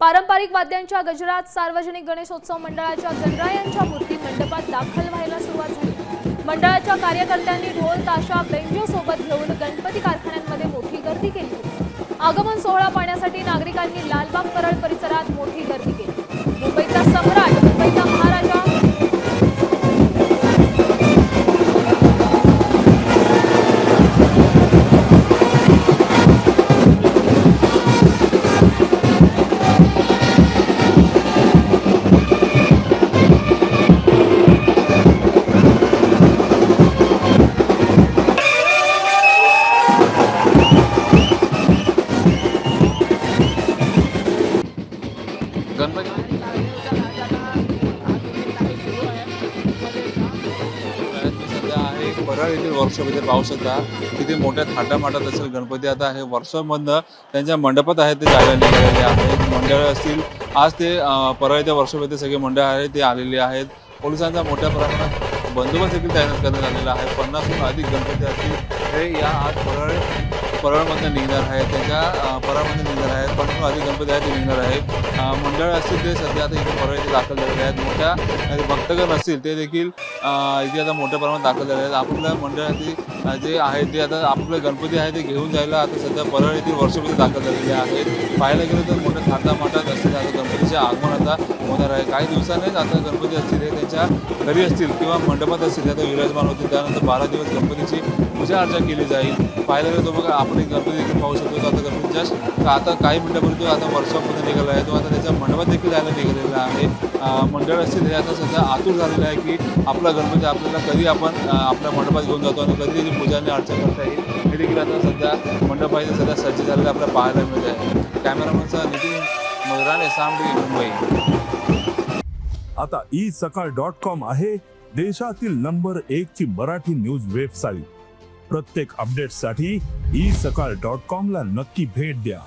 पारंपरिक वाद्यांच्या गजरात सार्वजनिक गणेशोत्सव मंडळाच्या गणरायांच्या मूर्ती मंडपात दाखल व्हायला सुरुवात झाली. मंडळाच्या कार्यकर्त्यांनी ढोल ताशा बेंजो सोबत घेऊन गणपती कारखान्यांमध्ये मोठी गर्दी केली. होती आगमन सोहळा पाहण्यासाठी नागरिकांनी लालबाग परळ परिसरात मोठी गर्दी केली. मुंबई परळ येथील वर्कशॉप इथे पाहू शकता. तिथे मोठ्या थाटामाटात असेल गणपती. आता हे वर्कशॉपमधनं त्यांच्या मंडपात आहे ते जागा निघालेले आहेत. मंडळ असतील. आज ते परळ येथे वर्कशॉप येथे सगळे मंडळ आहेत ते आलेले आहेत. पोलिसांचा मोठ्या प्रमाणात बंदोबस्त देखील तैनात करण्यात आलेला आहे. पन्नासहून अधिक गणपती असतील. हे या आज परळ परळमधनं निघणार आहेत त्यांच्या परळमध्ये निघणार आहेत पन्नासहून अधिक गणपती आहे ते निघणार आहे. मंडळ असतील ते सध्या आता इथे परळ इथे दाखल झालेले आहेत. मोठ्या भक्तगण असतील ते देखील इथे आता मोठ्या प्रमाणात दाखल झाले आहेत. आपल्या मंडळातील जे आहे ते आता आपलं गणपती आहे ते घेऊन जायला आता सध्या परळ येथील वर्षभर दाखल झालेले आहेत. पाहायला गेलं तर मोठ्या थाटामाटात असतील आता गणपतीचे आगमन आता होणार आहे. काही दिवसांनीच आता गणपती असतील हे त्यांच्या घरी असतील किंवा मंडपात असतील आता विराजमान होतील. त्यानंतर बारा दिवस गणपतीची पूजा अर्चा केली जाईल. पाहायला गेलं तर बघा आपण एक गणपती देखील पाहू शकतो. तो आता गणपती आता काही मिनटापर्यंत तो आता वर्कशॉपमध्ये निघाला आहे. तो आता त्याच्या मंडपात देखील जायला निघालेला आहे. मंडळ असतील हे आता सध्या आतूर झालेलं आहे की आपला गणपती आपल्याला कधी आपण आपल्या मंडपात घेऊन जातो आणि कधी त्याची पूजा आणि अर्चा करता येईल. हे देखील आता सध्या मंडप आहे सध्या सज्ज झालेलं आपल्याला पाहायला मिळत आहे कॅमेरामनचा नितीन मगराने सांगली मुंबई. आता ई सकाळ डॉट कॉम आहे देशातील नंबर एक ची मराठी न्यूज वेबसाईट. प्रत्येक अपडेटसाठी ई सकाळ डॉट कॉम ला नक्की भेट द्या.